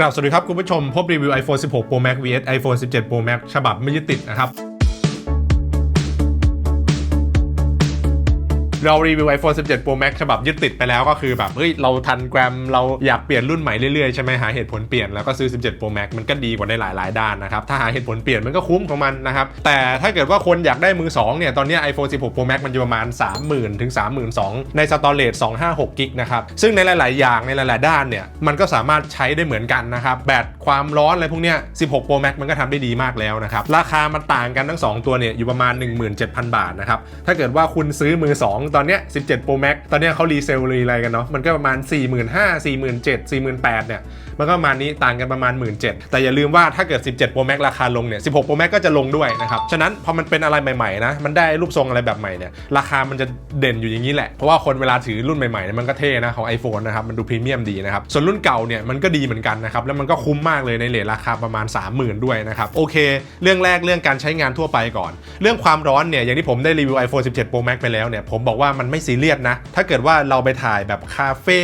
กราบสวัสดีครับคุณผู้ชมพบรีวิว iPhone 16 Pro Max vs iPhone 17 Pro Max ฉบับไม่ยึดติดนะครับ เรารีวิว iPhone 17 Pro Max ฉบับยึดติดไปแล้วก็คือแบบเฮ้ยเราทันแกรมเราอยากเปลี่ยนรุ่นใหม่เรื่อยๆ ใช่ไหมหาเหตุผลเปลี่ยนแล้วก็ซื้อ 17 Pro Max มันก็ดีกว่าในหลายๆ ด้านนะครับ ถ้าหาเหตุผลเปลี่ยนมันก็คุ้มของมันนะครับ แต่ถ้าเกิดว่าคนอยากได้มือ 2 เนี่ย ตอนนี้ iPhone 16 Pro Max มันอยู่ประมาณ 30,000 ถึง 32,000 ในสตอเรจ256กิกนะครับ ซึ่งในหลาย ๆ อย่างในหลาย ๆ ด้านเนี่ยมันก็สามารถใช้ได้เหมือนกันนะครับแบตความร้อนอะไรพวกเนี้ย16 Pro Max มันก็ทำได้ดีมากแล้วนะครับราคามันต่างกันทั้งสองตัวเนี่ยอยู่ประมาณ 17,000 บาทนะครับถ้าเกิดว่าคุณซื้อมือ 2ตอนเนี้ย17 Pro Max ตอนเนี้ยเขารีเซลรีอะไรกันเนาะมันก็ประมาณ 4 5 0 0 0 4 7 0 0 4 8 0 0เนี่ยมันก็ประมาณนี้ต่างกันประมาณ 17,000แต่อย่าลืมว่าถ้าเกิด 17 Pro Max ราคาลงเนี่ย16 Pro Max ก็จะลงด้วยนะครับฉะนั้นพอมันเป็นอะไรใหม่ๆนะมันได้รูปทรงอะไรแบบใหม่เนี่ยราคามันจะเด่นอยู่อย่างนี้แหละเพราะว่าคนเวลาถือรุ่นใหม่ๆเนี่ยมันก็เท่นะของ iPhone นะครับมันดูพรีเมียมดีนะครับส่วนรุ่นเก่าเนี่ยมันก็ดีเหมือนกันนะครับแล้วมันก็คุ้มมากเลยในเลทราคาประมาณ 30,000 ด้วยนะครับโอเค เรื่องแรกเรื่องการใช้งานทั่วไปก่อน เรื่องความร้อนเนี่ยอย่างที่ผมได้รีวิว iPhone 17 Pro Max ไปแล้วเนี่ยผมบอกว่ามันไม่ซีเรียสนะ ถ้าเกิดว่าเราไปถ่ายแบบคาเฟ่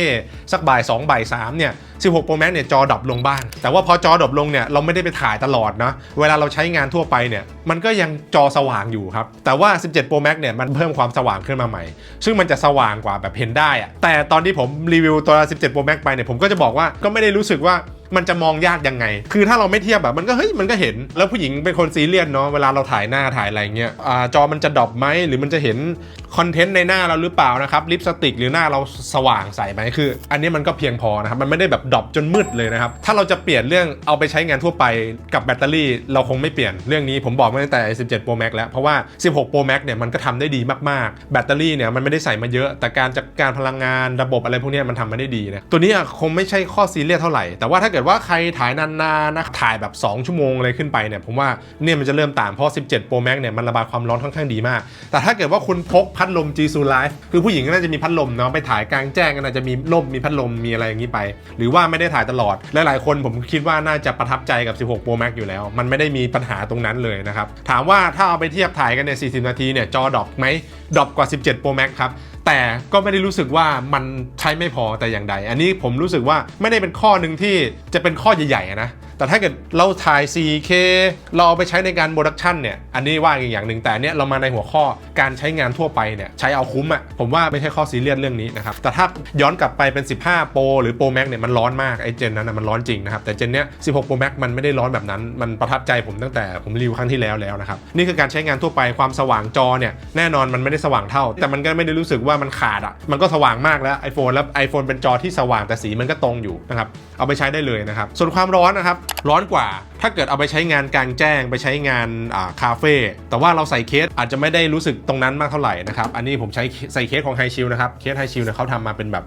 สักบ่าย2บ่าย3เนี่ย 16 Pro Max เนี่ยจอดรอปลงบ้าง แต่ว่าพอจอดรอปลงเนี่ยเราไม่ได้ไปถ่ายตลอดนะ เวลาเราใช้งานทั่วไปเนี่ยมันก็ยังจอสว่างอยู่ครับ แต่ว่า 17 Pro Max เนี่ยมันเพิ่มความสว่างขึ้นมาใหม่ ซึ่งมันจะสว่างกว่าแบบเห็นได้อะแต่ตอนที่ผมรีวิวตัว 17 Pro Max ไปเนี่ยผมก็จะบอกว่าก็ไม่ได้รู้สึกว่ามันจะมองยากยังไง คือถ้าเราไม่เทียบแบบมันก็เฮ้ยมันก็เห็น แล้วผู้หญิงเป็นคนซีเรียสเนาะ เวลาเราถ่ายหน้าถ่ายอะไรเงี้ยอจอมันจะดรอปไหม หรือมันจะเห็นคอนเทนต์ในหน้าเราหรือเปล่านะครับ ลิปสติกหรือหน้าเราสว่างใสไหม คือ อันนี้มันก็เพียงพอนะครับ มันไม่ได้แบบดรอปจนมืดเลยนะครับ ถ้าเราจะเปลี่ยนเรื่องเอาไปใช้งานทั่วไปกับแบตเตอรี่ เราคงไม่เปลี่ยนเรื่องนี้ผมบอกมาตั้งแต่ 17 Pro Max แล้วเพราะว่า 16 Pro Max เนี่ยมันก็ทำได้ดีมากๆ แบตเตอรี่เนี่ยมันไม่ได้ใส่มาเยอะ แต่การจัดการพลังงานระบบอะไรพวกนี้มันทำมาได้ดีนะตัวนี้อะคงไม่ใช่ข้อซีเรียสเท่าไหร่ แต่ว่าถ้าเกิดว่าใครถ่ายนานๆนะถ่ายแบบ 2 ชั่วโมงอะไรขึ้นไปเนี่ยผมว่าเนี่ยมันจะเริ่มต่างเพราะ 17 Pro Max เนี่ยมันระบายความร้อนค่อนข้างดีมาก แต่ถ้าเกิดว่าคุณพกพัดลม G s u Life คือผู้หญิงก็น่าจะมีพัดลมเนาะไปถ่ายกลางแจ้งก็น่าจะมีร่มมีพัดลมมีอะไรอย่างนี้ไป หรือว่าว่าไม่ได้ถ่ายตลอด หลายๆคนผมคิดว่าน่าจะประทับใจกับ 16 Pro Max อยู่แล้ว มันไม่ได้มีปัญหาตรงนั้นเลยนะครับ ถามว่าถ้าเอาไปเทียบถ่ายกันใน 40 นาทีเนี่ยจอดรอปไหมดรอปกว่า 17 Pro Max ครับแต่ก็ไม่ได้รู้สึกว่ามันใช้ไม่พอแต่อย่างใด อันนี้ผมรู้สึกว่าไม่ได้เป็นข้อหนึ่งที่จะเป็นข้อใหญ่ๆนะ แต่ถ้าเกิดเราถ่าย 4K เราเอาไปใช้ในการโปรดักชันเนี่ย อันนี้ว่าอีกอย่างหนึ่งแต่เนี้ยเรามาในหัวข้อการใช้งานทั่วไปเนี่ยใช้เอาคุ้มอะ่ะผมว่าไม่ใช่ข้อซีเรียสเรื่องนี้นะครับ แต่ถ้าย้อนกลับไปเป็น 15 Pro หรือ Pro Max เนี่ยมันร้อนมากไอ้เจนนั้นนะมันร้อนจริงนะครับแต่เจนเนี้ย 16 Pro Max มันไม่ได้ร้อนแบบนั้น มันประทับใจผมตั้งแต่ผมรีวิวครั้งที่แล้วแล้วนะครับนี่คือการใช้งานทั่วไปความสว่างจอเนี่ยแน่นอนมันไม่ได้สว่างเท่า แต่มันก็ไม่ได้รู้สึกว่ามันขาดอะมันก็สว่างมากแล้ว iPhone แล้ว iPhone เป็นจอที่สว่างแต่สีมันก็ตรงอยู่นะครับเอาไปใช้ได้เลยนะครับส่วนความร้อนนะครับร้อนกว่าถ้าเกิดเอาไปใช้งานกลางแจ้งไปใช้งานาคาเฟ่แต่ว่าเราใส่เคสอาจจะไม่ได้รู้สึกตรงนั้นมากเท่าไหร่นะครับอันนี้ผมใช้ใส่เคสของไฮชิลนะครับเคสไฮชิลเนี่ยเขาทำมาเป็นแบบ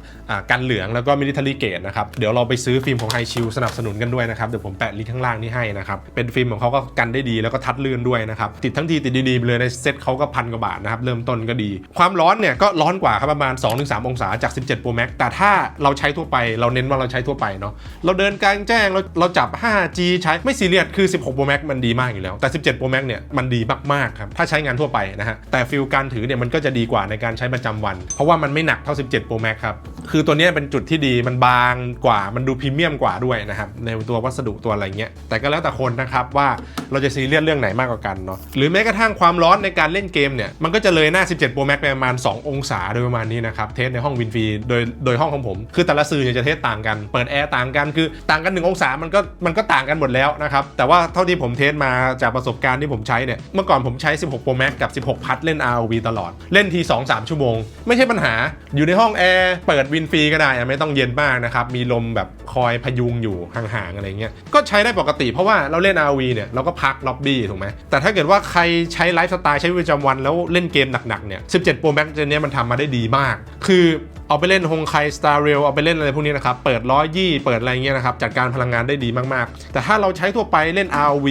กันเหลืองแล้วก็มิลิเทอรี่เกตนะครับเดี๋ยวเราไปซื้อฟิล์มของไฮชิลสนับสนุนกันด้วยนะครับเดี๋ยวผมแปะลิงก์ข้างล่างนี้ให้นะครับเป็นฟิล์มของเขาก็กันได้ดีแล้วก็ทัดเลื่อนด้วยนะครับติดทั้งทีติดดีๆเลยในเซ็ตเขาก็พันกว่าบาทนะครับเริ่มต้นก็ดี ความร้อนเนี่ยก็ร้อนกว่าครับประมาณ 2-3 องศาจาก 17 Pro Max แต่ถ้าเราใช้ทั่วไป เราเน้นว่าเราใช้ทั่วไปเนาะเราเดินกลางแจ้งเราเราจับ 5G ใช้ไม่ซีเรียสคือ 16 Pro Max มันดีมากอยู่แล้ว แต่ 17 Pro Max เนี่ยมันดีมากๆครับ ถ้าใช้งานทั่วไปนะฮะ แต่ฟิลการถือเนี่ยมันก็จะดีกว่าในการใช้ประจำวัน เพราะว่ามันไม่หนักเท่า 17 Pro Max ครับ คือตัวนี้เป็นจุดที่ดีมันบางกว่ามันดูพรีเมียมกว่าด้วยนะครับ ในตัววัสดุตัวอะไรเงี้ยแต่ก็แล้วแต่คนนะครับว่าเราจะซีเรียสเรื่องไหนมากกว่ากันเนาะหรือแม้กระทั่งความร้อนในการเล่นเกมเนี่ยมันก็จะเลยหน้า 17 Pro Max ไปประมาณ 2 องศาโดยประมาณนี้นะครับเทสในห้องวินฟรีโดยโดยห้องของผม คือแต่ละสื่อเนี่ยจะเทสต่างกันเปิดแอร์ต่างกันคือต่างกัน 1 องศามันก็มันก็ต่างกันหมดแล้วนะครับแต่ว่าเท่าที่ผมเทสมาจากประสบการณ์ที่ผมใช้เนี่ยเมื่อก่อนผมใช้ 16 Pro Max กับ 16 พัดเล่น ROV ตลอดเล่นที2-3 ชั่วโมง ไม่ใช่ปัญหาอยู่ในห้องแอร์เปิดวินฟรีก็ได้ไม่ต้องเย็นมากนะครับ มีลมแบบคอยพยุงอยู่ห่างๆอะไรเงี้ย ก็ใช้ได้ปกติเพราะว่าเราเล่น RV เนี่ยเราก็พักล็อบบี้ถูกไหม แต่ถ้าเกิดว่าใครใช้ไลฟ์สไตล์ใช้วิตประจำวันแล้วเล่นเกมหนักๆเนี่ย 17 Pro Max เจนเนี้มันทำมาได้ดีมาก คือ เอาไปเล่นฮงไคสตาร์เรลเอาไปเล่นอะไรพวกนี้นะครับ เปิดร้อยยี่เปิดอะไรเงี้ยนะครับ จัดการพลังงานได้ดีมากๆ แต่ถ้าเราใช้ทั่วไปเล่น RV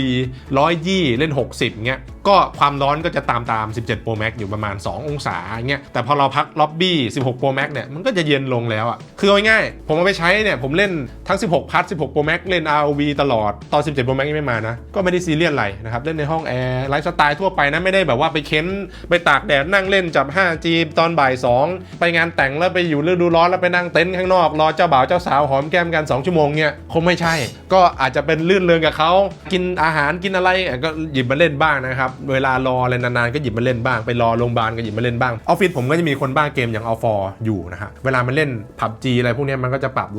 ร้อยยี่เล่น 60เงี้ยก็ความร้อนก็จะตามตาม 17 Pro Max อยู่ประมาณ 2 องศาเงี้ยแต่พอเราพักล็อบบี้ 16 Pro Max เนี่ยมันก็จะเย็นลงแล้วอะคือเอาง่ายๆผมเอาไปใช้เนี่ยผมเล่นทั้ง 16 พัด16 Pro Max เล่น RV ตลอดตอน 17 Pro Max ยังไม่มานะ ก็ไม่ได้ซีเรียสอะไรนะครับ เล่นในห้องแอร์ไลฟ์สไตล์ทั่วไปนะไม่ได้แบบว่าไปเค้นไปตากแดดนั่งเล่นจับ 5G ตอนบ่าย 2 ไปงานแต่งแล้วไปอยู่ฤดูร้อนแล้วไปนั่งเต็นท์ข้างนอกรอเจ้าบ่าวเจ้าสาวหอมแก้มกัน 2 ชั่วโมงเนี่ยคงไม่ใช่ ก็อาจจะเป็นลื่นเริงกับเขากินอาหารกินอะไรก็หยิบมาเล่นบ้างนะครับเวลารออะไรนานๆก็หยิบมาเล่นบ้างไปรอโรงพยาบาลก็หยิบมาเล่นบ้างออฟฟิศผมก็จะมีคนบ้าเกมอย่างอัลฟอร์อยู่นะฮะเวลามันเล่นผับจีอะไรพวกนี้มันก็จะปรับ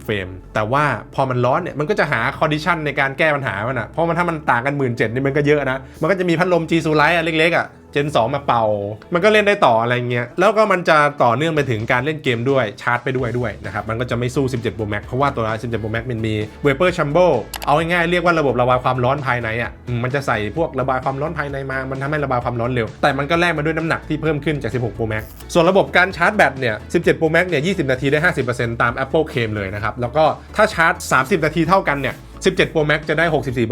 120 เฟรม แต่ว่าพอมันร้อนเนี่ยมันก็จะหาคอนดิชันในการแก้ปัญหามันอะเพราะมันถ้ามันต่างกันหมื่นเจ็ดนี่มันก็เยอะนะมันก็จะมีพัดลมจีซูไลท์อะเล็กๆอะ เจน 2 มาเป่า มันก็เล่นได้ต่ออะไรเงี้ย แล้วก็มันจะต่อเนื่องไปถึงการเล่นเกมด้วย ชาร์จไปด้วยด้วยนะครับ มันก็จะไม่สู้ 17 Pro Max เพราะว่าตัว 17 Pro Max มันมี Vapor Chamber เอาง่ายๆเรียกว่าระบบระบายความร้อนภายในอะ มันจะใส่พวกระบายความร้อนภายในมา มันทำให้ระบายความร้อนเร็ว แต่มันก็แลกมาด้วยน้ำหนักที่เพิ่มขึ้นจาก 16 Pro Max ส่วนระบบการชาร์จแบตเนี่ย 17 Pro Max เนี่ย 20 นาทีได้ 50%ตาม Apple เคลมเลยนะครับ แล้วก็ถ้าชาร์จ 30 นาทีเท่ากันเนี่ย 17 Pro Max จะได้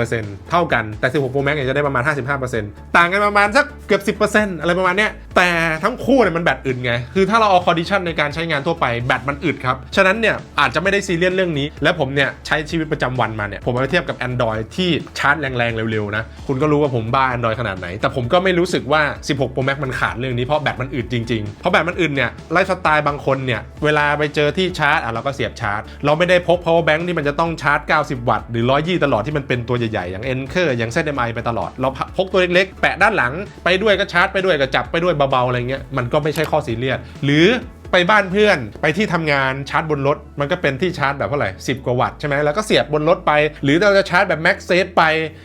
64%เท่ากันแต่ 16 Pro Max เนี่ยจะได้ประมาณ 55%ต่างกันประมาณสักเกือบ 10%อะไรประมาณเนี้ย แต่ทั้งคู่เนี่ยมันแบตอึดไง คือถ้าเราเอาคอนดิชันในการใช้งานทั่วไปแบตมันอึดครับ ฉะนั้นเนี่ยอาจจะไม่ได้ซีเรียสเรื่องนี้ และผมเนี่ยใช้ชีวิตประจำวันมาเนี่ยผมเอาเทียบกับ Android ที่ชาร์จแรงๆ เร็วๆนะ คุณก็รู้ว่าผมบ้า Android ขนาดไหน แต่ผมก็ไม่รู้สึกว่า 16 Pro Max มันขาดเรื่องนี้เพราะแบตมันอึดจริงๆ เพราะแบตมันอึดเนี่ยไลฟ์สไตล์บางคนเนี่ยเวลาไปเจอที่ชาร์จอะเราก็เสียบชาร์จ เราไม่ได้พก power bank ที่มันจะต้องชาร์จ 90 วัตต์หรือ 120 ตลอดที่มันเป็นตัวใหญ่ๆอย่าง Anker อย่าง ZMI ไปตลอด เราพกตัวเล็กๆแปะด้านหลังไปด้วยก็ชาร์จไปด้วยก็จับไปด้วยเบาๆอะไรเงี้ยมันก็ไม่ใช่ข้อซีเรียสหรือไปบ้านเพื่อนไปที่ทำงานชาร์จบนรถ มันก็เป็นที่ชาร์จแบบเท่าไหร่10กว่าวัตต์ใช่ไหมแล้วก็เสียบบนรถไป หรือเราจะชาร์จแบบ Max s a f e ไป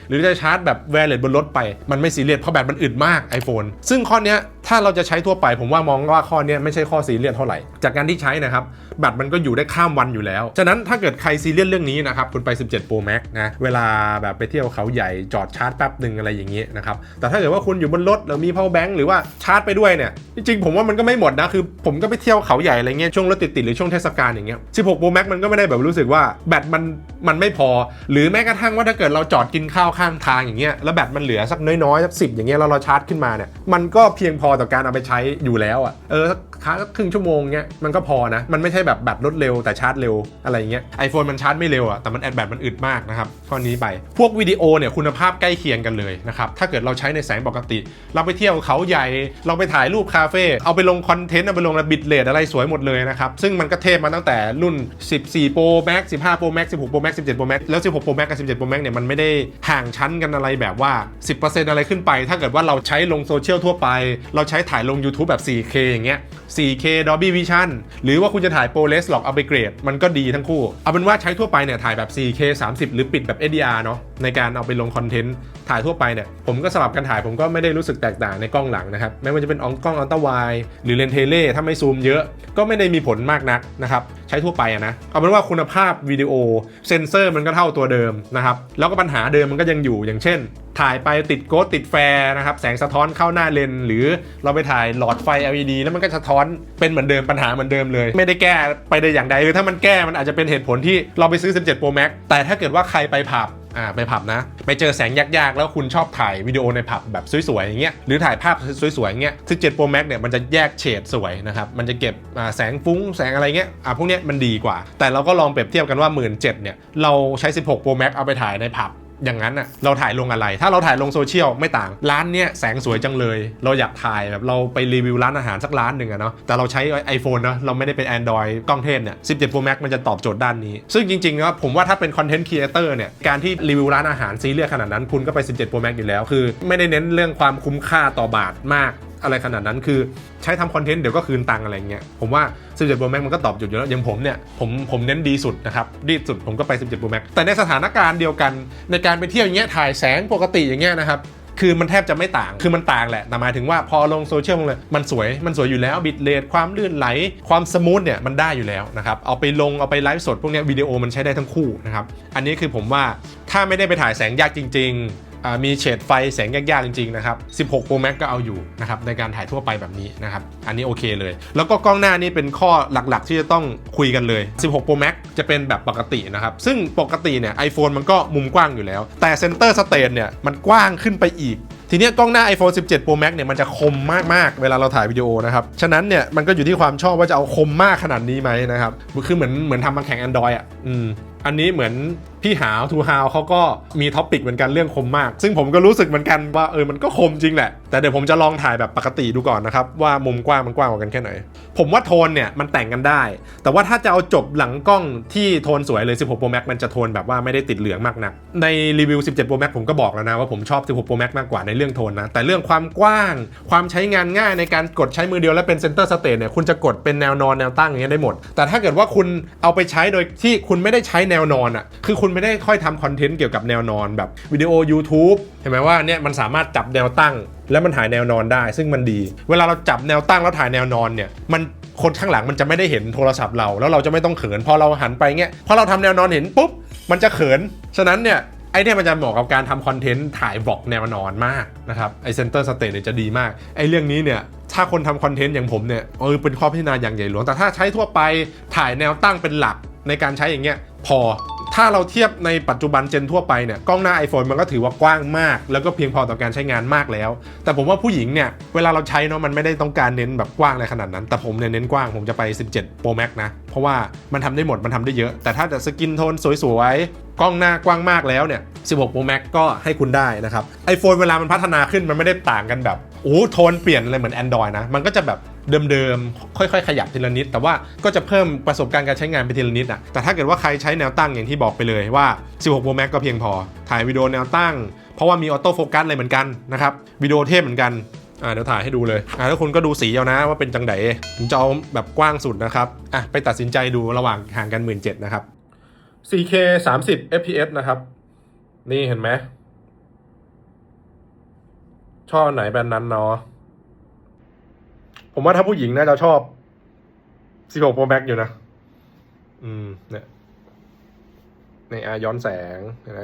หรือจะชาร์จแบบแวร์เลบนรถไป มันไม่ซีเรียสเพราะแบตมันอึดมาก iPhone ซึ่งข้อเนี้ยถ้าเราจะใช้ทั่วไปผมว่ามองว่าข้อเนี้ยไม่ใช่ข้อซีเรียสเท่าไหร่ จากการที่ใช้นะครับแบตมันก็อยู่ได้ข้ามวันอยู่แล้ว ฉะนั้นถ้าเกิดใครซีเรียสเรื่องนี้นะครับคุณไป 17 Pro Max นะเวลาแบบไปเที่ยวเขาใหญ่จอดชาร์จแป๊บหนึ่งอะไรอย่างเงี้ยนะครับแต่ถ้าเกิดว่าคุณอยู่บนรถแล้วมี power bank หรือว่าชาร์จไปด้วยเนี่ยจริงๆผมว่ามันก็ไม่หมดนะคือผมก็ไปเที่ยวเขาใหญ่อะไรเงี้ยช่วงรถติดๆหรือช่วงเทศกาลอย่างเงี้ย 16 Pro Max มันก็ไม่ได้แบบรู้สึกว่าแบตมันมันไม่พอ หรือแม้กระทั่งว่าถ้าเกิดเราจอดกินข้าวข้างทางอย่างเงี้ยแล้วแบตมันเหลือสักน้อยๆสักสิอย่างเงี้ยแล้วเราชาร์จขึ้นมาเนี่ยมันก็เพียงพอต่อการเอาไปใช้อยู่แล้วอะเออสักครึ่งชั่วโมงเงี้ยมันก็พอนะ มันไม่ใช่แบบแบตลดเร็วแต่ชาร์จเร็วอะไรเงี้ยไอโฟนมันชาร์จไม่เร็วอะแต่มันแอดแบตมันอึดมากนะครับข้อนี้ไปพวกวิดีโอเนี่ยคุณภาพใกล้เคียงกันเลยนะครับถ้าเกิดเราใช้ในแสงปกติ เราไปเที่ยวเขาใหญ่เราไปถ่ายรูปคาเฟ่เอาไปลงคอนเทนต์เอาไปลงระบิดเลทอะไรสวยหมดเลยนะครับซึ่งมันก็เทพมาตั้งแต่รุ่น 14 Pro Max 15 Pro Max 16 Pro Max 17 Pro Max แล้ว 16 Pro Max กับ 17 Pro Max เนี่ยมันไม่ได้ห่างชั้นกันอะไรแบบว่า 10%อะไรขึ้นไป ถ้าเกิดว่าเราใช้ลงโซเชียลทั่วไป เราราใช้ถ่ายลง YouTube แบบ 4K อย่างเงี้ย 4K Dolby Vision หรือว่าคุณจะถ่าย Pro l e s หรอกเอาไปเกรด มันก็ดีทั้งคู่ เอาเป็นว่าใช้ทั่วไปเนี่ยถ่ายแบบ 4K 30 หรือปิดแบบ HDR เนาะในการเอาไปลงคอนเทนต์ถ่ายทั่วไปเนี่ยผมก็สลับกันถ่ายผมก็ไม่ได้รู้สึกแตกต่างในกล้องหลังนะครับไม่ว่าจะเป็นอองกล้องอัลตร้าไวหรือเลนเทเล่ถ้าไม่ซูมเยอะก็ไม่ได้มีผลมากนักนะครับ ช้ทั่วไปอะนะเอาเป็นว่าคุณภาพวิดีโอเซนเซอร์มันก็เท่าตัวเดิมนะครับแล้วก็ปัญหาเดิมมันก็ยังอยู่อย่างเช่น ถ่ายไปติดโกดติดแฟร์นะครับแสงสะท้อนเข้าหน้าเลน หรือเราไปถ่ายหลอดไฟ LED แล้วมันก็สะท้อนเป็นเหมือนเดิมปัญหาเหมือนเดิมเลย ไม่ได้แก้ไปได้อย่างใดคือถ้ามันแก้มันอาจจะเป็นเหตุผลที่เราไปซื้อ 17 Pro Max แต่ถ้าเกิดว่าใครไปผับ อ่าไปผับนะ ไปเจอแสงยากๆ แล้วคุณชอบถ่ายวิดีโอในผับแบบสวยๆอย่างเงี้ยหรือถ่ายภาพสวยๆอย่างเงี้ย17 Pro Max เนี่ยมันจะแยกเฉดสวยนะครับมันจะเก็บแสงฟุ้งแสงอะไรเงี้ยอ่าพวกเนี้ยมันดีกว่า แต่เราก็ลองเปรียบเทียบกันว่า 1 7ื่นเนี่ยเราใช้ 16 Pro Max เอาไปถ่ายในผับ อย่างนั้นอะเราถ่ายลงอะไร ถ้าเราถ่ายลงโซเชียลไม่ต่าง ร้านเนี้ยแสงสวยจังเลย เราอยากถ่ายแบบเราไปรีวิวร้านอาหารสักร้านหนึ่งอะเนาะแต่เราใช้ iPhone เนาะเราไม่ได้เป็น Android กล้องเทพเนี่ย17 Pro Max มันจะตอบโจทย์ด้านนี้ ซึ่งจริงๆนะผมว่าถ้าเป็นคอนเทนต์ครีเอเตอร์เนี่ยการที่รีวิวร้านอาหารซีเรียสขนาดนั้นคุณก็ไป 17 Pro Max อยู่แล้ว คือ ไม่ได้เน้นเรื่องความคุ้มค่าต่อบาทมาก อะไรขนาดนั้นคือใช้ทำคอนเทนต์เดี๋ยวก็คืนตังอะไรเงี้ยผมว่า 17 Pro Max มันก็ตอบโจทย์อยู่แล้วอย่างผมเนี่ยผมผมเน้นดีสุดนะครับดีสุดผมก็ไป 17 Pro Max แต่ในสถานการณ์เดียวกันในการไปเที่ยวอย่างเงี้ยถ่ายแสงปกติอย่างเงี้ยนะครับคือมันแทบจะไม่ต่าง คือมันต่างแหละ แต่หมายถึงว่าพอลงโซเชียลเลย มันสวย มันสวยอยู่แล้ว บิตเรทความลื่นไหล ความสมูทเนี่ย มันได้อยู่แล้วนะครับ เอาไปลง เอาไปไลฟ์สด พวกเนี้ยวิดีโอมันใช้ได้ทั้งคู่นะครับ อันนี้คือผมว่าถ้าไม่ได้ไปถ่ายแสงยากจริง ๆ มีเฉดไฟแสงยากๆจริงๆนะครับ 16 Pro Max ก็เอาอยู่นะครับในการถ่ายทั่วไปแบบนี้นะครับ อันนี้โอเคเลย แล้วก็กล้องหน้านี่เป็นข้อหลักๆ ที่จะต้องคุยกันเลย 16 Pro Max จะเป็นแบบปกตินะครับ ซึ่งปกติเนี่ย iPhone มันก็มุมกว้างอยู่แล้ว แต่เซนเตอร์สเตนเนี่ยมันกว้างขึ้นไปอีกทีนี้กล้องหน้า iPhone 17 Pro Max เนี่ยมันจะคมมาก ๆ เวลาเราถ่ายวิดีโอนะครับ ฉะนั้นเนี่ยมันก็อยู่ที่ความชอบว่าจะเอาคมมากขนาดนี้ไหมนะครับ คือเหมือนเหมือนทำมาแข่ง Android อะ อืม อันนี้เหมือน พี่หาวทูฮาวเขาก็มีท็อปิกเหมือนกันเรื่องคมมาก ซึ่งผมก็รู้สึกเหมือนกันว่าเออมันก็คมจริงแหละ แต่เดี๋ยวผมจะลองถ่ายแบบปกติดูก่อนนะครับ ว่ามุมกว้างมันกว้างกว่ากันแค่ไหน ผมว่าโทนเนี่ยมันแต่งกันได้ แต่ว่าถ้าจะเอาจบหลังกล้องที่โทนสวยเลย 16 Pro Max มันจะโทนแบบว่าไม่ได้ติดเหลืองมากนัก ในรีวิว 17 Pro Max ผมก็บอกแล้วนะว่าผมชอบ 16 Pro Max มากกว่าในเรื่องโทนนะ แต่เรื่องความกว้าง ความใช้งานง่ายในการกดใช้มือเดียวและเป็นเซนเตอร์สเตทเนี่ยคุณจะกดเป็นแนวนอนแนวตั้งอย่างเงี้ยได้หมด แต่ถ้าเกิดว่าคุณเอาไปใช้โดยที่คุณไม่ได้ใช้แนวนอนอะคือคุณไม่ได้ค่อยทำคอนเทนต์เกี่ยวกับแนวนอนแบบวิดีโอ YouTube เห็นไหมว่าเนี่ยมันสามารถจับแนวตั้ง แล้วมันถ่ายแนวนอนได้ ซึ่งมันดี เวลาเราจับแนวตั้งแล้วถ่ายแนวนอนเนี่ยมันคนข้างหลังมันจะไม่ได้เห็นโทรศัพท์เรา แล้วเราจะไม่ต้องเขินพอเราหันไปเงี้ยพอเราทำแนวนอนเห็นปุ๊บมันจะเขิน ฉะนั้นเนี่ยไอเนี่ยมันจะเหมาะกับการทำคอนเทนต์ถ่ายบล็อกแนวนอนมากนะครับไอเซนเตอร์สเตทเนี่ยจะดีมาก ไอเรื่องนี้เนี่ยถ้าคนทำคอนเทนต์อย่างผมเนี่ยเออเป็นข้อพิจารณาอย่างใหญ่หลวง แต่ถ้าใช้ทั่วไปถ่ายแนวตั้งเป็นหลักในการใช้อย่างเงี้ยพอ ถ้าเราเทียบในปัจจุบันเจนทั่วไปเนี่ยกล้องหน้า iPhone มันก็ถือว่ากว้างมาก แล้วก็เพียงพอต่อการใช้งานมากแล้ว แต่ผมว่าผู้หญิงเนี่ยเวลาเราใช้เนาะมันไม่ได้ต้องการเน้นแบบกว้างอะไรขนาดนั้น แต่ผมเนี่ยเน้นกว้างผมจะไป 17 Pro Max นะ เพราะว่ามันทำได้หมดมันทำได้เยอะ แต่ถ้าจะสกินโทนสวยๆกล้องหน้ากว้างมากแล้วเนี่ย 16 Pro Max ก็ให้คุณได้นะครับ iPhone เวลามันพัฒนาขึ้นมันไม่ได้ต่างกันแบบโอ้โหโทนเปลี่ยนอะไรเหมือน Android นะมันก็จะแบบ เดิมๆ ค่อย ๆ ขยับทีละนิด แต่ว่าก็จะเพิ่มประสบการณ์การใช้งานไปทีละนิดอะแต่ถ้าเกิดว่าใครใช้แนวตั้งอย่างที่บอกไปเลยว่า 16 Pro Max ก็เพียงพอ ถ่ายวิดีโอแนวตั้ง เพราะว่ามีออโต้โฟกัสอะไรเหมือนกันนะครับวิดีโอเทพเหมือนกันอ่าเดี๋ยวถ่ายให้ดูเลยอ่าแล้วคุณก็ดูสีเอานะว่าเป็นจังไดผมจะเอาแบบกว้างสุดนะครับอะไปตัดสินใจดูระหว่างห่างกัน 1 7ื่นนะครับ 4K 30 fps นะครับ นี่เห็นไหมชอบไหนแบรนด์นั้นเนาะ ผมว่าถ้าผู้หญิงน่าจะชอบ 16 Pro Max อยู่นะ อืม เนี่ย ในอาย้อนแสงเห็นไหม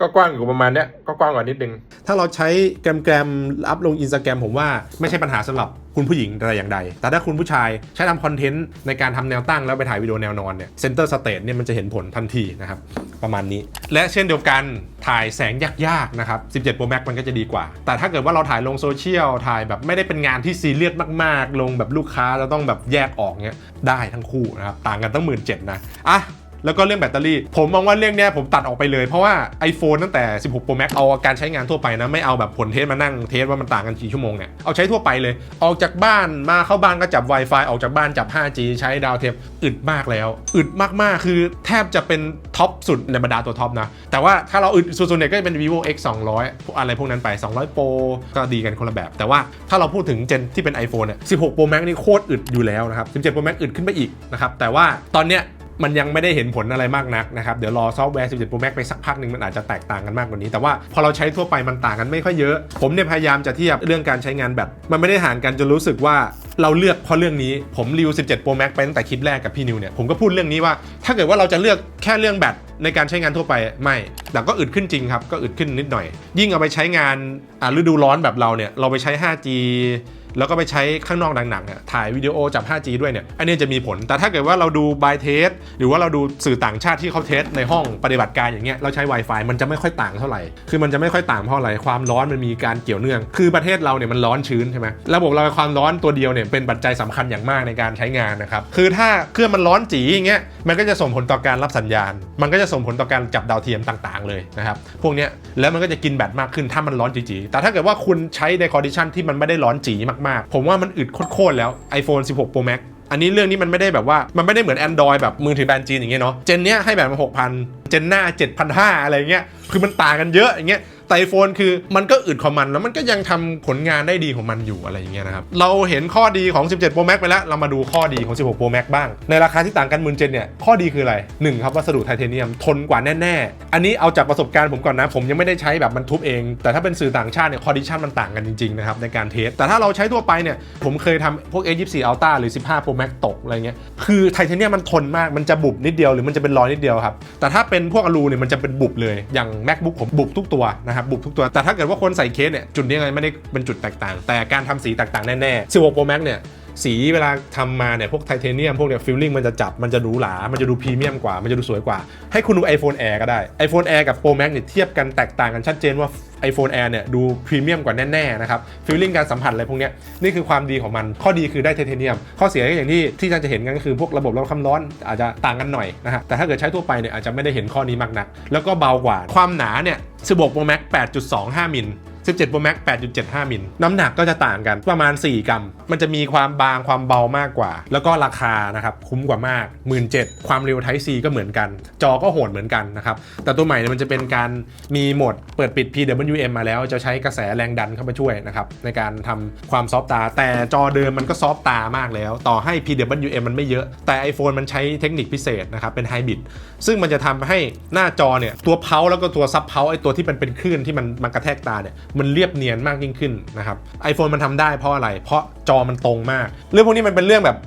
ก็กว้างอยู่ประมาณเนี้ยก็กว้างกว่านิดนึง ถ้าเราใช้แกรมแกรมอัพลงอินสตาแกรมผมว่าไม่ใช่ปัญหาสำหรับคุณผู้หญิงแต่อย่างใด แต่ถ้าคุณผู้ชายใช้ทำคอนเทนต์ในการทำแนวตั้งแล้วไปถ่ายวิดีโอแนวนอนเนี่ยเซนเตอร์สเตทเนี่ยมันจะเห็นผลทันทีนะครับประมาณนี้ และเช่นเดียวกันถ่ายแสงยากๆนะครับ 17 Pro Max มันก็จะดีกว่า แต่ถ้าเกิดว่าเราถ่ายลงโซเชียลถ่ายแบบไม่ได้เป็นงานที่ซีเรียสมากๆ ลงแบบลูกค้าเราต้องแบบแยกออกเงี้ยได้ทั้งคู่นะครับต่างกันตั้งหมื่นเจ็ดนะอะ แล้วก็เรื่องแบตเตอรี่ ผมมองว่าเรื่องเนี้ยผมตัดออกไปเลย เพราะว่า iPhone ตั้งแต่ 16 Pro Max เอาการใช้งานทั่วไปนะ ไม่เอาแบบผลเทสมานั่งเทสว่ามันต่างกันกี่ชั่วโมงเนี่ย เอาใช้ทั่วไปเลย ออกจากบ้านมาเข้าบ้านก็จับ Wi-Fi ออกจากบ้านจับ 5G ใช้ดาวเทียมอึดมากแล้ว อึดมากๆ คือแทบจะเป็นท็อปสุดในบรรดาตัวท็อปนะ แต่ว่าถ้าเราอึดสุดๆเนี่ยก็จะเป็น vivo x 200 อะไรพวกนั้นไป 200 Pro ก็ดีกันคนละแบบ แต่ว่าถ้าเราพูดถึงเจนที่เป็น iPhone เนี่ย16 Pro Max นี่โคตรอึดอยู่แล้วนะครับ17 Pro Max อึดขึ้นไปอีกนะครับแต่ว่าตอนเนี้ย มันยังไม่ได้เห็นผลอะไรมากนักนะครับ เดี๋ยวรอซอฟต์แวร์ 17 Pro Max ไปสักพักหนึ่งมันอาจจะแตกต่างกันมากกว่านี้ แต่ว่าพอเราใช้ทั่วไปมันต่างกันไม่ค่อยเยอะ ผมเนี่ยพยายามจะเทียบเรื่องการใช้งานแบตมันไม่ได้ห่างกันจนรู้สึกว่าเราเลือกเพราะเรื่องนี้ผมรีวิว 17 Pro Max ไปตั้งแต่คลิปแรกกับพี่นิวเนี่ยผมก็พูดเรื่องนี้ว่า ถ้าเกิดว่าเราจะเลือกแค่เรื่องแบตในการใช้งานทั่วไปไม่ แต่ก็อึดขึ้นจริงครับ ก็อึดขึ้นนิดหน่อย ยิ่งเอาไปใช้งานฤดูร้อนแบบเราเนี่ย เราไปใช้ 5G แล้วก็ไปใช้ข้างนอกหนักๆเนี่ยถ่ายวิดีโอจับ 5G ด้วยเนี่ยอันนี้จะมีผล แต่ถ้าเกิดว่าเราดูบายเทสหรือว่าเราดูสื่อต่างชาติที่เขาเทสในห้องปฏิบัติการอย่างเงี้ยเราใช้ Wi-Fi มันจะไม่ค่อยต่างเท่าไหร่ คือมันจะไม่ค่อยต่างเพราะอะไรความร้อนมันมีการเกี่ยวเนื่อง คือประเทศเราเนี่ยมันร้อนชื้นใช่ไหมระบบระบายความร้อนตัวเดียวเนี่ยเป็นปัจจัยสำคัญอย่างมากในการใช้งานนะครับคือถ้าเครื่องมันร้อนจีอย่างเงี้ยมันก็จะส่งผลต่อการรับสัญญาณ มันก็จะส่งผลต่อการจับดาวเทียมต่างๆ เลยนะครับพวกเนี้ยแล้วมันก็จะกินแบตมากขึ้นถ้ามันร้อนจีๆแต่ถ้าเกิดว่าคุณใช้ในคอนดิชันที่มันไม่ได้ร้อนจีมากๆ ผมว่ามันอึดโคตรแล้ว iPhone 16 Pro Max อันนี้เรื่องนี้มันไม่ได้แบบว่ามันไม่ได้เหมือน Android แบบมือถือแบรนด์จีนอย่างเงี้ยเนาะเจนเนี้ยให้แบบมา6,000เจนหน้า7,500 อะไรเงี้ยคือมันต่างกันเยอะอย่างเงี้ย แต่ไอโฟนคือมันก็อึดของมันแล้วมันก็ยังทำผลงานได้ดีของมันอยู่อะไรอย่างเงี้ยนะครับ เราเห็นข้อดีของ 17 Pro Max ไปแล้ว เรามาดูข้อดีของ 16 Pro Max บ้าง ในราคาที่ต่างกันหมื่นเจนเนี่ย ข้อดีคืออะไร 1 ครับวัสดุไทเทเนียมทนกว่าแน่ ๆ อันนี้เอาจากประสบการณ์ผมก่อนนะ ผมยังไม่ได้ใช้แบบมันทุบเอง แต่ถ้าเป็นสื่อต่างชาติเนี่ยคอดิชันมันต่างกันจริงๆนะครับในการเทส แต่ถ้าเราใช้ทั่วไปเนี่ยผมเคยทำพวก A24 Ultra หรือ 15 Pro Max ตกอะไรเงี้ยคือไทเทเนียมมันทนมากมันจะบุบนิดเดียวหรือมันจะเป็นรอยนิดเดียวครับแต่ถ้าเป็นพวกอลูเนี่ยมันจะเป็นบุบเลยอย่าง MacBook ผมบุบทุกตัวนะครับบุบทุกตัว แต่ถ้าเกิดว่าคนใส่เคสเนี่ยจุดนี้ไงไม่ได้เป็นจุดแตกต่าง แต่การทำสีแตกต่างแน่ๆ16 Pro Max เนี่ย สีเวลาทำมาเนี่ยพวกไทเทเนียมพวกเนี่ยฟิลลิ่งมันจะจับมันจะหรูหรา มันจะดูพรีเมียมกว่า มันจะดูสวยกว่า ให้คุณดู iPhone Air ก็ได้ iPhone Air กับ Pro Max เนี่ยเทียบกันแตกต่างกันชัดเจนว่า iPhone Air เนี่ยดูพรีเมียมกว่าแน่ๆนะครับฟิลลิ่งการสัมผัสอะไรพวกเนี้ยนี่คือความดีของมัน ข้อดีคือได้ไทเทเนียม ข้อเสียก็อย่างที่ที่จะเห็นกันก็คือพวกระบบรับความร้อนอาจจะต่างกันหน่อยนะฮะแต่ถ้าเกิดใช้ทั่วไปเนี่ยอาจจะไม่ได้เห็นข้อนี้มากนัก แล้วก็เบากว่าความหนาเนี่ย16 Pro Max 8.25 มิล 17 Pro Max 8.75 มิลน้ำหนักก็จะต่างกันประมาณ 4 กรัม มันจะมีความบางความเบามากกว่า แล้วก็ราคานะครับคุ้มกว่ามาก 17,000 ความเร็ว Type C ก็เหมือนกัน จอก็โหดเหมือนกันนะครับ แต่ตัวใหม่เนี่ยมันจะเป็นการมีโหมดเปิดปิด PWM มาแล้วจะใช้กระแสแรงดันเข้ามาช่วยนะครับในการทำความซอฟต์ตาแต่จอเดิมมันก็ซอฟต์ตามากแล้ว ต่อให้ PWM มันไม่เยอะ แต่ iPhone มันใช้เทคนิคพิเศษนะครับเป็นไฮบริดซึ่งมันจะทำให้หน้าจอเนี่ยตัวเพาแล้วก็ตัวซับเพาไอตัวที่มันเป็นคลื่นที่มันมันกระแทกตาเนี่ยมันเรียบเนียนมากยิ่งขึ้นนะครับ iPhone มันทำได้เพราะอะไร เพราะจอมันตรงมาก เรื่องพวกนี้มันเป็นเรื่องแบบ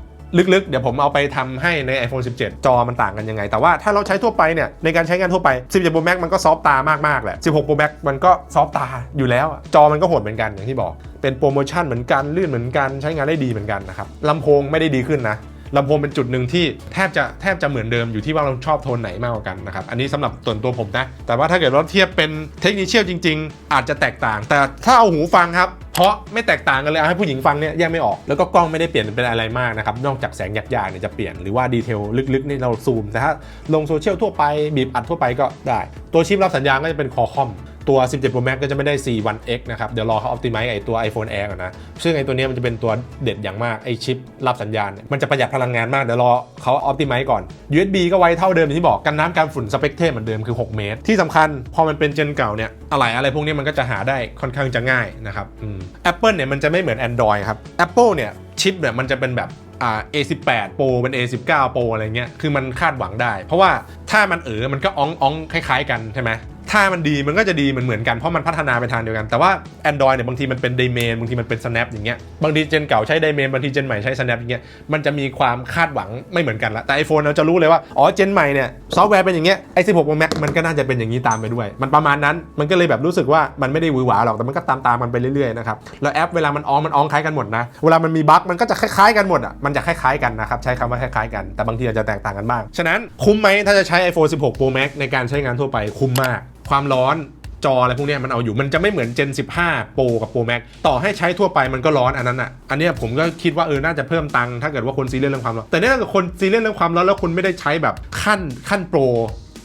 ลึกๆ เดี๋ยวผมเอาไปทำให้ใน iPhone 17 จอมันต่างกันยังไง แต่ว่าถ้าเราใช้ทั่วไปเนี่ย ในการใช้งานทั่วไป 17 Pro Max มันก็ซอฟต์ตามากๆแหละ 16 Pro Max มันก็ซอฟต์ตาอยู่แล้ว จอมันก็โหดเหมือนกันอย่างที่บอก เป็นโปรโมชั่นเหมือนกัน ลื่นเหมือนกัน ใช้งานได้ดีเหมือนกันนะครับลำโพงไม่ได้ดีขึ้นนะ ลำโพงเป็นจุดหนึ่งที่แทบจะแทบจะเหมือนเดิมอยู่ที่ว่าเราชอบโทนไหนมากกว่ากันนะครับ อันนี้สำหรับส่วนตัวผมนะ แต่ว่าถ้าเกิดว่าเทียบเป็นเทคนิคเชียลจริง ๆ อาจจะแตกต่าง แต่ถ้าเอาหูฟังครับ เพราะไม่แตกต่างกันเลยให้ผู้หญิงฟังเนี่ยแยกไม่ออก แล้วก็กล้องไม่ได้เปลี่ยนเป็นอะไรมากนะครับ นอกจากแสงหยักๆเนี่ยจะเปลี่ยน หรือว่าดีเทลลึกๆนี่เราซูม แต่ถ้าลงโซเชียลทั่วไปบีบอัดทั่วไปก็ได้ ตัวชิปรับสัญญาณก็จะเป็นคอคอม ตัว 17 Pro Max ก็จะไม่ได้ 41X นะครับ เดี๋ยวรอเขา optimize ไอตัว iPhone Air ก่อนนะ ซึ่งไอตัวนี้มันจะเป็นตัวเด็ดอย่างมาก ไอชิปรับสัญญาณเนี่ยมันจะประหยัดพลังงานมาก เดี๋ยวรอเขา optimize ก่อน USB ก็ไว้เท่าเดิมอย่างที่บอก กันน้ำกันฝุ่นสเปกเทมเหมือนเดิมคือ 6 เมตร ที่สำคัญพอมันเป็นเจนเก่าเนี่ย อะไรอะไรพวกนี้มันก็จะหาได้ค่อนข้างจะง่ายนะครับอืม Apple เนี่ยมันจะไม่เหมือน Android ครับ Apple เนี่ยชิปเนี่ยมันจะเป็นแบบอ่า A18 Pro เป็น A19 Pro อะไรเงี้ย คือมันคาดหวังได้ เพราะว่าถ้ามันเออมันก็อ้องอ้องคล้าย ๆ กันใช่ไหม ถ้ามันดีมันก็จะดีเหมือนเหมือนกันเพราะมันพัฒนาไปทางเดียวกัน แต่ว่า Android เนี่ยบางทีมันเป็น d a y m a n บางทีมันเป็น Snap อย่างเงี้ยบางทีเจนเก่าใช้ d a y m a n บางทีเจนใหม่ใช้ Snap อย่างเงี้ยมันจะมีความคาดหวังไม่เหมือนกันละแต่ iPhone เราจะรู้เลยว่าอ๋อเจนใหม่เนี่ยซอฟต์แวร์เป็นอย่างเงี้ยไอ้16 Pro Max มันก็น่าจะเป็นอย่างนี้ตามไปด้วย มันประมาณนั้นมันก็เลยแบบรู้สึกว่ามันไม่ได้หวือหวาหรอกแต่มันก็ตามตามมันไปเรื่อยๆนะครับแล้วแอปเวลามันอองมันอองคล้ายกันหมดนะเวลามันมีบั๊กมันก็จะคล้ายๆกันหมดอะมันจะคล้ายๆกันนะครับใช้คำว่าคล้ายๆกันแต่บางทีอาจจะแตกต่างกันบ้างฉะนั้นคุ้มไหมถ้าจะใช้ iPhone 16 Pro Max ในการใช้งานทั่วไปคุ้มมากความร้อนจออะไรพวกนี้มันเอาอยู่มันจะไม่เหมือน Gen 15 Pro กับ Pro Max ต่อให้ใช้ทั่วไปมันก็ร้อนอันนั้นอะ อันนี้ผมก็คิดว่าเออ น่าจะเพิ่มตังค์ถ้าเกิดว่าคนซีเรียสเรื่องความร้อน แต่เนี่ยถ้าเกิดคนซีเรียสเรื่องความร้อนแล้วคุณไม่ได้ใช้แบบขั้นขั้นโปร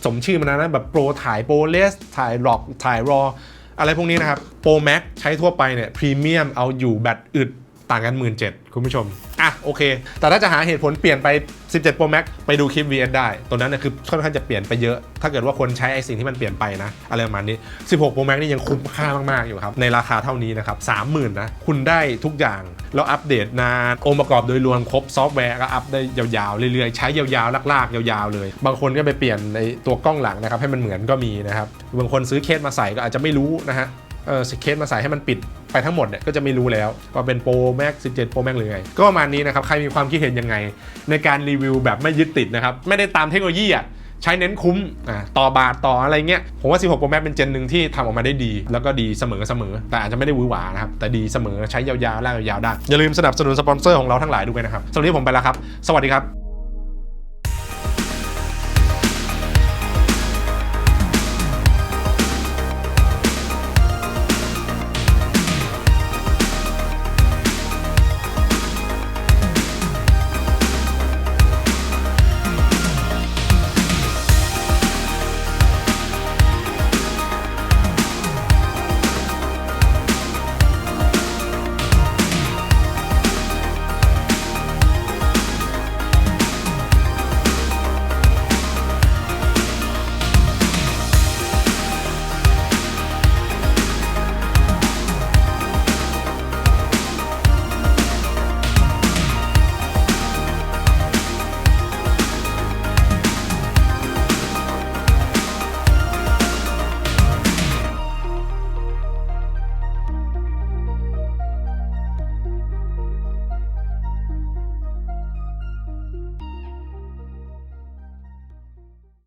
สมชื่อมันนะแบบโปรถ่ายโปรเลสถ่ายหลอกถ่ายรออะไรพวกนี้นะครับ Pro Max ใช้ทั่วไปเนี่ยพรีเมียมเอาอยู่แบตอึด ต่างกัน 1 7 0 0 0คุณผู้ชม อะ โอเค แต่ถ้าจะหาเหตุผลเปลี่ยนไป 17 Pro Max ไปดูคลิป VS ได้ ตัวนั้นเนี่ยคือค่อนข้างจะเปลี่ยนไปเยอะ ถ้าเกิดว่าคนใช้ไอสิ่งที่มันเปลี่ยนไปนะ อะไรประมาณนี้ 16 Pro Max นี่ยังคุ้มค่ามาก ๆ อยู่ครับ ในราคาเท่านี้นะครับ 30,000 นะ คุณได้ทุกอย่าง แล้วอัปเดตนานองค์ประกอบโดยรวมครบซอฟต์แวร์ก็อัปได้ยาวๆ เรื่อยๆ ใช้ยาวๆ ลากๆ ยาวๆ เลย บางคนก็ไปเปลี่ยนในตัวกล้องหลังนะครับให้มันเหมือนก็มีนะครับ บางคนซื้อเคสมาใส่ก็อาจจะไม่รู้นะฮะ เออสเคสมาใส่ให้มันปิดไปทั้งหมดเนี่ยก็จะไม่รู้แล้วว่าเป็นโปรแม็ก17 Pro Max หรือไง ก็ประมาณนี้นะครับ ใครมีความคิดเห็นยังไง ในการรีวิวแบบไม่ยึดติดนะครับ ไม่ได้ตามเทคโนโลยีอะใช้เน้นคุ้มอ่าต่อบาทต่ออะไรเงี้ย ผมว่า 16 Pro Max เป็นเจนหนึ่งที่ทำออกมาได้ดี แล้วก็ดีเสมอเสมอ แต่อาจจะไม่ได้วือหวานะครับ แต่ดีเสมอใช้ยาวๆลากยาวๆได้ อย่าลืมสนับสนุนสปอนเซอร์ของเราทั้งหลายด้วยนะครับสำหรับนี้ผมไปแล้วครับ สวัสดีครับ